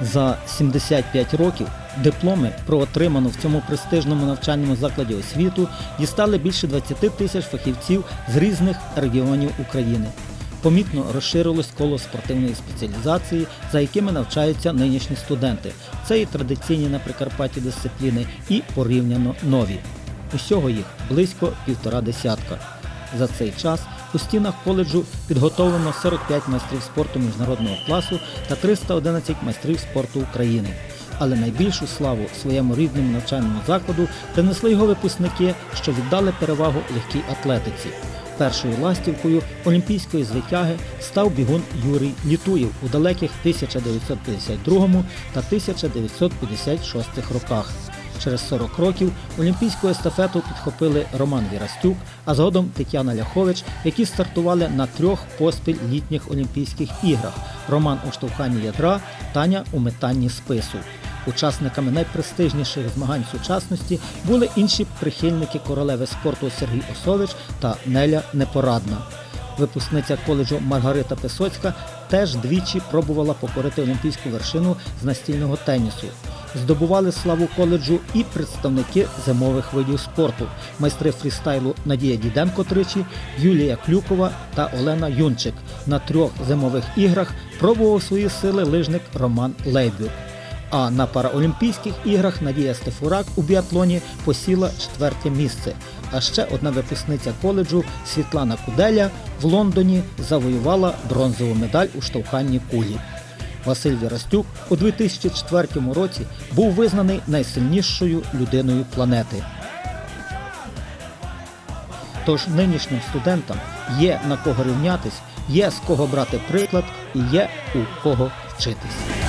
За 75 років дипломи про отриману в цьому престижному навчальному закладі освіту дістали більше 20 тисяч фахівців з різних регіонів України. Помітно розширилось коло спортивної спеціалізації, за якими навчаються нинішні студенти. Це і традиційні на Прикарпатті дисципліни, і порівняно нові. Усього їх близько півтора десятка. За цей час у стінах коледжу підготовлено 45 майстрів спорту міжнародного класу та 311 майстрів спорту України. Але найбільшу славу своєму рідному навчальному закладу принесли його випускники, що віддали перевагу легкій атлетиці. Першою ластівкою олімпійської звитяги став бігун Юрій Літуєв у далеких 1952 та 1956 роках. Через 40 років олімпійську естафету підхопили Роман Вірастюк, а згодом Тетяна Ляхович, які стартували на трьох поспіль літніх Олімпійських іграх: Роман у штовханні ядра, Таня у метанні спису. Учасниками найпрестижніших змагань сучасності були інші прихильники королеви спорту Сергій Осович та Неля Непорадна. Випускниця коледжу Маргарита Писоцька теж двічі пробувала покорити олімпійську вершину з настільного тенісу. Здобували славу коледжу і представники зимових видів спорту, майстри фрістайлу Надія Діденко тричі, Юлія Клюкова та Олена Юнчик. На трьох зимових іграх пробував свої сили лижник Роман Лейбюк. А на Параолімпійських іграх Надія Стефурак у біатлоні посіла четверте місце. А ще одна випускниця коледжу Світлана Куделя в Лондоні завоювала бронзову медаль у штовханні кулі. Василь Ярастюк у 2004 році був визнаний найсильнішою людиною планети. Тож нинішнім студентам є на кого рівнятись, є з кого брати приклад і є у кого вчитись.